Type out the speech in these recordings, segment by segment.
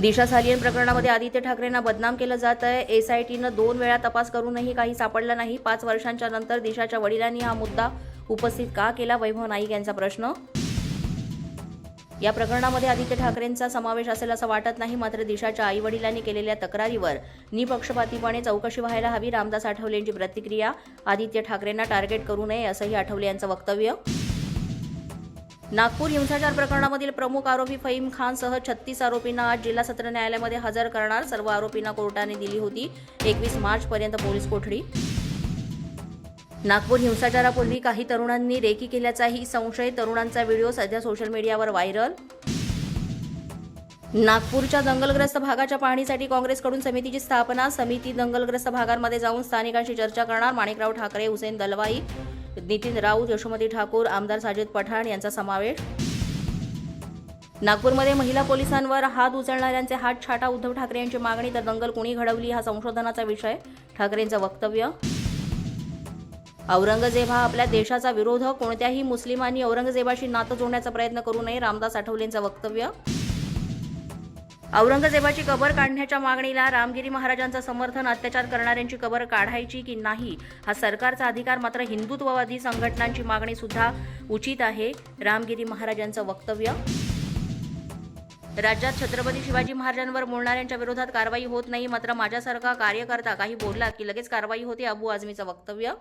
दिशा सालियन प्रकरणामध्ये आदित्य ठाकरेंना बदनाम केलं जात आहे. एसआयटीनं दोन वेळा तपास करूनही काही सापडलं नाही. पाच वर्षांच्या नंतर दिशाच्या वडिलांनी हा मुद्दा उपस्थित का केला? वैभव नाईक यांचा प्रश्न. या प्रकरणामध्ये आदित्य ठाकरेंचा समावेश असेल असं वाटत नाही मात्र दिशाच्या आई वडिलांनी केलेल्या तक्रारीवर निपक्षपातीपणे चौकशी व्हायला हवी. रामदास आठवले यांची प्रतिक्रिया आदित्य ठाकरेंना टार्गेट करू नये असंही आठवले यांचं वक्तव्य. नागपूर हिंसाचार प्रकरणामधील प्रमुख आरोपी फहीम खानसह छत्तीस आरोपींना आज जिल्हा सत्र न्यायालयामध्ये हजर करणार सर्व आरोपींना कोर्टाने दिली होती. एकवीस मार्चपर्यंत पोलीस कोठडी. नागपूर हिंसाचारापूर्वी काही तरुणांनी रेकी केल्याचाही संशय तरुणांचा व्हिडिओ सध्या सोशल मीडियावर व्हायरल. नागपूरच्या दंगलग्रस्त भागाच्या पाहणीसाठी काँग्रेसकडून समितीची स्थापना समिती दंगलग्रस्त भागांमध्ये जाऊन स्थानिकांशी चर्चा करणार माणिकराव ठाकरे हुसेन दलवाई नितीन राऊत यशोमती ठाकूर आमदार साजिद पठाण यांचा समावेश. नागपूरमध्ये महिला पोलिसांवर हात उचलणाऱ्यांचे हात छाटा उद्धव ठाकरे यांची मागणी तर दंगल कुणी घडवली हा संशोधनाचा विषय ठाकरेंचं वक्तव्य. औरंगजेब हा आपल्या देशाचा विरोधक कोणत्याही मुस्लिमांनी औरंगजेबाशी नातं जोडण्याचा प्रयत्न करू नये रामदास आठवलेंचं वक्तव्य. औरंगजेबाची कबर काढण्याच्या मागणीला रामगिरी महाराजांचं समर्थन अत्याचार करणाऱ्यांची कबर काढायची की नाही हा सरकारचा अधिकार मात्र हिंदुत्ववादी संघटनांची मागणी सुद्धा उचित आहे रामगिरी महाराजांचं वक्तव्य. राज्यात छत्रपती शिवाजी महाराजांवर बोलणाऱ्यांच्या विरोधात कारवाई होत नाही मात्र माझ्यासारखा कार्यकर्ता काही बोलला की लगेच कारवाई होते अबू आझमीचं वक्तव्य.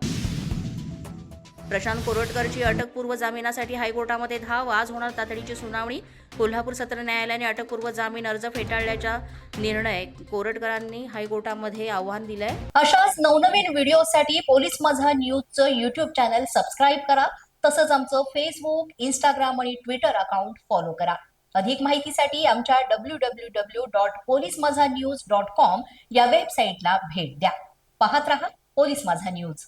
प्रशांत कोरटकरची अटकपूर्व जामिनासाठी हायकोर्टामध्ये धाव. आज होणार तातडीची सुनावणी. कोल्हापूर सत्र न्यायालयाने अटकपूर्व जामीन अर्ज फेटाळल्याचा निर्णय कोरटकरांनी हायकोर्टामध्ये आव्हान दिलंय. अशाच नवनवीन व्हिडिओसाठी पोलीस माझा न्यूजचं युट्यूब चॅनल सबस्क्राईब करा. तसंच आमचं फेसबुक इंस्टाग्राम आणि ट्विटर अकाउंट फॉलो करा. अधिक माहितीसाठी आमच्या W W W dot police Majha news dot com या वेबसाईटला भेट द्या. पाहत रहा पोलीस माझा न्यूज.